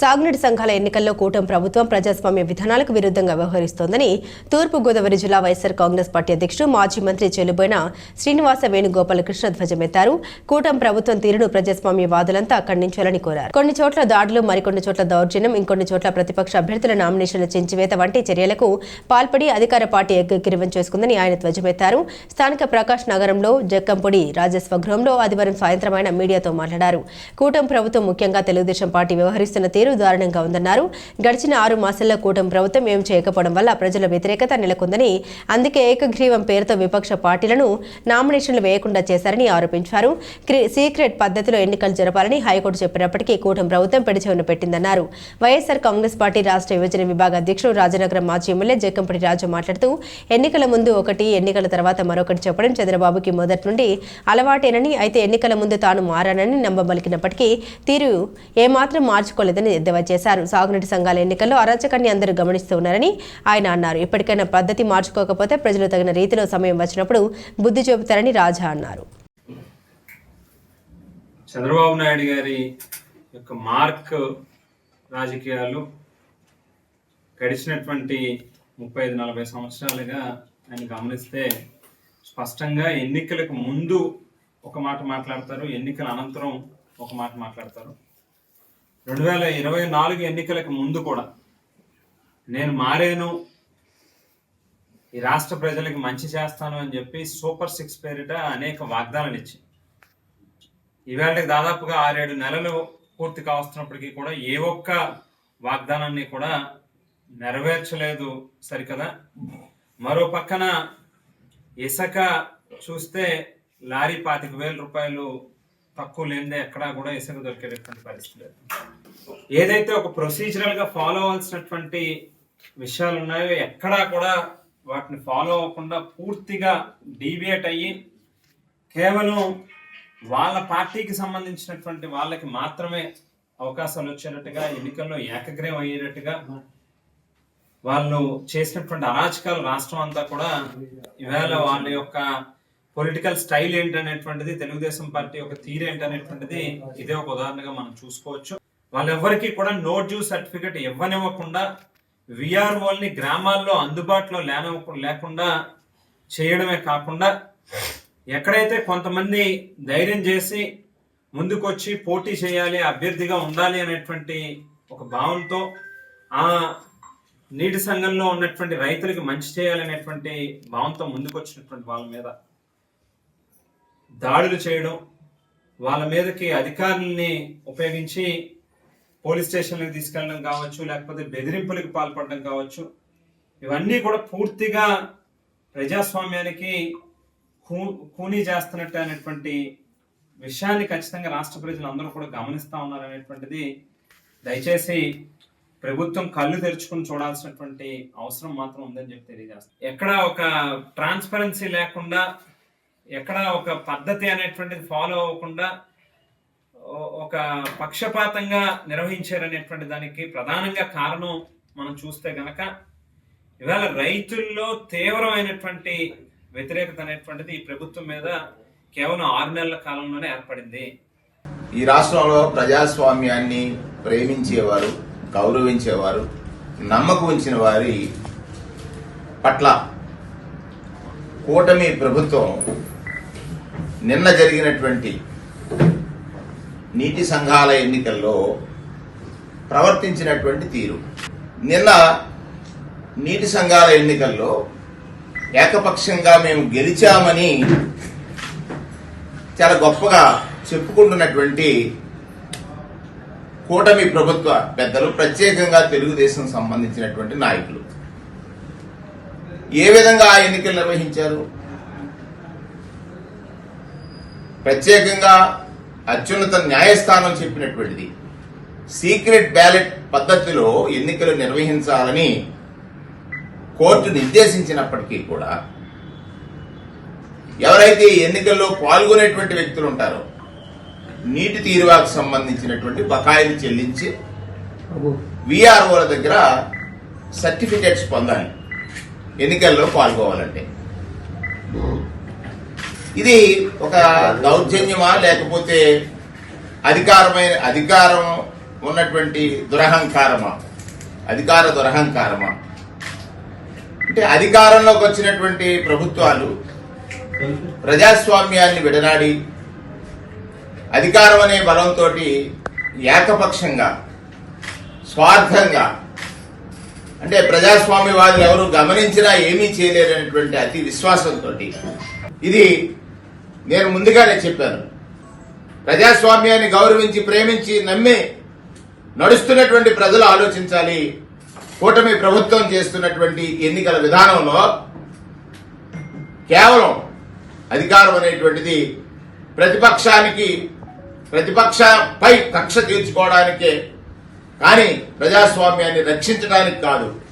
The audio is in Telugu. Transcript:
సాగునీటి సంఘాల ఎన్నికల్లో కూటమి ప్రభుత్వం ప్రజాస్వామ్య విధానాలకు విరుద్ధంగా వ్యవహరిస్తోందని తూర్పుగోదావరి జిల్లా వైఎస్సార్ కాంగ్రెస్ పార్టీ అధ్యక్షుడు మాజీ మంత్రి చెల్లుబోయిన శ్రీనివాస వేణుగోపాలకృష్ణ ధ్వజమెత్తారు. కూటమి ప్రభుత్వం తీరును ప్రజాస్వామ్యవాదులంతా ఖండించాలని కోరారు. కొన్ని చోట్ల దాడులు మరికొన్ని చోట్ల దౌర్జన్యం ఇంకొన్ని చోట్ల ప్రతిపక్ష అభ్యర్థుల నామినేషన్ల చెంచివేత వంటి చర్యలకు పాల్పడి అధికార పార్టీ ఏకగ్రీవం చేసుకుందని ఆయన ధ్వజమెత్తారు. స్థానిక ప్రకాష్ నగరంలో జక్కంపొడి రాజస్వ గృహంలో ఆదివారం సాయంత్రం ఆయన మీడియాతో మాట్లాడారు. కూటమి ప్రభుత్వం ముఖ్యంగా తెలుగుదేశం పార్టీ వ్యవహరిస్తున్న తీరు దారుణంగా ఉందన్నారు. గడిచిన ఆరు మాసాల్లో కూటమి ప్రభుత్వం ఏం చేయకపోవడం వల్ల ప్రజల వ్యతిరేకత నెలకొందని అందుకే ఏకగ్రీవం పేరుతో విపక్ష పార్టీలను నామినేషన్లు వేయకుండా చేశారని ఆరోపించారు. సీక్రెట్ పద్ధతిలో ఎన్నికలు జరపాలని హైకోర్టు చెప్పినప్పటికీ కూటమి ప్రభుత్వం పెడిచెవిన పెట్టిందన్నారు. వైఎస్సార్ కాంగ్రెస్ పార్టీ రాష్ట్ర యువజన విభాగ అధ్యక్షుడు రాజనగరం మాజీ ఎమ్మెల్యే జక్కంపటి రాజు మాట్లాడుతూ ఎన్నికల ముందు ఒకటి ఎన్నికల తర్వాత మరొకటి చెప్పడం చంద్రబాబుకి మొదటి నుండి అలవాటేనని అయితే ఎన్నికల ముందు తాను మారానని నమ్మబలికినప్పటికీ తీరు ఏమాత్రం మార్చుకోలేదని ఎద్దేవా చేశారు. సాగునీటి సంఘాల ఎన్నికల్లో అరాచకాన్ని అందరూ గమనిస్తూ ఉన్నారని ఆయన అన్నారు. ఇప్పటికైనా పద్ధతి మార్చుకోకపోతే ప్రజలు తగిన రీతిలో సమయం వచ్చినప్పుడు బుద్ధి చూపుతారని రాజా అన్నారు. చంద్రబాబు నాయుడు గారి యొక్క మార్క్ రాజకీయాలు గడిచినటువంటి ముప్పై ఐదు నలభై సంవత్సరాలుగా ఆయన గమనిస్తే స్పష్టంగా ఎన్నికలకు ముందు ఒక మాట మాట్లాడతారు ఎన్నికల అనంతరం ఒక మాట మాట్లాడతారు. రెండు వేల ఇరవై నాలుగు ఎన్నికలకు ముందు కూడా నేను మారేను. ఈ రాష్ట్ర ప్రజలకు మంచి చేస్తాను అని చెప్పి సూపర్ సిక్స్ పేరిట అనేక వాగ్దానాలు ఇచ్చి ఈవేళకి దాదాపుగా ఆరేడు నెలలు పూర్తి కావస్తున్నప్పటికీ కూడా ఏ ఒక్క వాగ్దానాన్ని కూడా నెరవేర్చలేదు సరికదా. మరో పక్కన ఇసుక చూస్తే లారీ పాతిక వేల రూపాయలు తక్కువ లేనిదే ఎక్కడా కూడా ఇసుక దొరికేటటువంటి పరిస్థితి లేదు. ఏదైతే ఒక ప్రొసీజరల్గా ఫాలో అవ్వాల్సినటువంటి విషయాలు ఉన్నాయో ఎక్కడా కూడా వాటిని ఫాలో అవ్వకుండా పూర్తిగా డీవియేట్ అయ్యి కేవలం వాళ్ళ పార్టీకి సంబంధించినటువంటి వాళ్ళకి మాత్రమే అవకాశాలు వచ్చేటట్టుగా ఎన్నికల్లో ఏకగ్రీవం అయ్యేటట్టుగా వాళ్ళు చేసినటువంటి అరాచకాలు రాష్ట్రం అంతా కూడా ఈవేళ వాళ్ళ యొక్క పొలిటికల్ స్టైల్ ఏంటనేటువంటిది తెలుగుదేశం పార్టీ యొక్క తీరు ఏంటనేటువంటిది ఇదే ఒక ఉదాహరణగా మనం చూసుకోవచ్చు. వాళ్ళెవ్వరికీ కూడా నో డ్యూ సర్టిఫికెట్ ఇవ్వనివ్వకుండా విఆర్ఓల్ని గ్రామాల్లో అందుబాటులో లేనివ్వ లేకుండా చేయడమే కాకుండా ఎక్కడైతే కొంతమంది ధైర్యం చేసి ముందుకొచ్చి పోటీ చేయాలి అభ్యర్థిగా ఉండాలి అనేటువంటి ఒక భావంతో ఆ నీటి సంఘంలో ఉన్నటువంటి రైతులకి మంచి చేయాలనేటువంటి భావంతో ముందుకొచ్చినటువంటి వాళ్ళ మీద దాడులు చేయడం వాళ్ళ మీదకి అధికారుల్ని ఉపయోగించి పోలీస్ స్టేషన్లకు తీసుకెళ్ళడం కావచ్చు లేకపోతే బెదిరింపులకు పాల్పడడం కావచ్చు ఇవన్నీ కూడా పూర్తిగా ప్రజాస్వామ్యానికి కూ కూనీ చేస్తున్నట్టు అనేటువంటి విషయాన్ని ఖచ్చితంగా రాష్ట్ర ప్రజలు అందరూ కూడా గమనిస్తూ ఉన్నారు అనేటువంటిది దయచేసి ప్రభుత్వం కళ్ళు తెరుచుకుని చూడాల్సినటువంటి అవసరం మాత్రం ఉందని చెప్పి తెలియజేస్తాం. ఎక్కడ ఒక ట్రాన్స్పరెన్సీ లేకుండా ఎక్కడ ఒక పద్ధతి అనేటువంటిది ఫాలో అవ్వకుండా ఒక పక్షపాతంగా నిర్వహించారనేటువంటి దానికి ప్రధానంగా కారణం మనం చూస్తే గనక ఇవాళ రైతుల్లో తీవ్రమైనటువంటి వ్యతిరేకత అనేటువంటిది ఈ ప్రభుత్వం మీద కేవలం ఆరు నెలల కాలంలోనే ఏర్పడింది. ఈ రాష్ట్రంలో ప్రజాస్వామ్యాన్ని ప్రేమించేవారు గౌరవించేవారు నమ్మకం ఉంచిన వారి పట్ల కూటమి ప్రభుత్వం నిన్న జరిగినటువంటి నీటి సంఘాల ఎన్నికల్లో ప్రవర్తించినటువంటి తీరు. నిన్న నీటి సంఘాల ఎన్నికల్లో ఏకపక్షంగా మేము గెలిచామని చాలా గొప్పగా చెప్పుకుంటున్నటువంటి కూటమి ప్రభుత్వ పెద్దలు ప్రత్యేకంగా తెలుగుదేశం సంబంధించినటువంటి నాయకులు. ఏ విధంగా ఆ ఎన్నికలు నిర్వహించారు? ప్రత్యేకంగా అత్యున్నత న్యాయస్థానం చెప్పినటువంటిది. సీక్రెట్ బ్యాలెట్ పద్ధతిలో ఎన్నికలు నిర్వహించాలని కోర్టు నిర్దేశించినప్పటికీ కూడా ఎవరైతే ఎన్నికల్లో పాల్గొనేటువంటి వ్యక్తులు ఉంటారో నీటి తీరువాకు సంబంధించినటువంటి బకాయిలు చెల్లించి విఆర్ఓల దగ్గర సర్టిఫికెట్స్ పొందాలి. ఎన్నికల్లో పాల్గొవాలంటే. ఇది ఒక దౌర్జన్యమా లేకపోతే అధికారమైన అధికారం ఉన్నటువంటి దురహంకారమా? అధికార దురహంకారమా? అంటే అధికారంలోకి వచ్చినటువంటి ప్రభుత్వాలు ప్రజాస్వామ్యాన్ని విడనాడి అధికారం అనే బలంతో ఏకపక్షంగా స్వార్థంగా అంటే ప్రజాస్వామ్యవాదులు ఎవరు గమనించినా ఏమీ చేయలేరనేటువంటి అతి విశ్వాసంతో ఇది నేను ముందుగానే చెప్పాను. ప్రజాస్వామ్యాన్ని గౌరవించి ప్రేమించి నమ్మి నడుస్తున్నటువంటి ప్రజలు ఆలోచించాలి. కూటమి ప్రభుత్వం చేస్తున్నటువంటి ఎన్నికల విధానంలో కేవలం అధికారం అనేటువంటిది ప్రతిపక్షానికి ప్రతిపక్షపై కక్ష తీర్చుకోవడానికే కానీ ప్రజాస్వామ్యాన్ని రక్షించడానికి కాదు.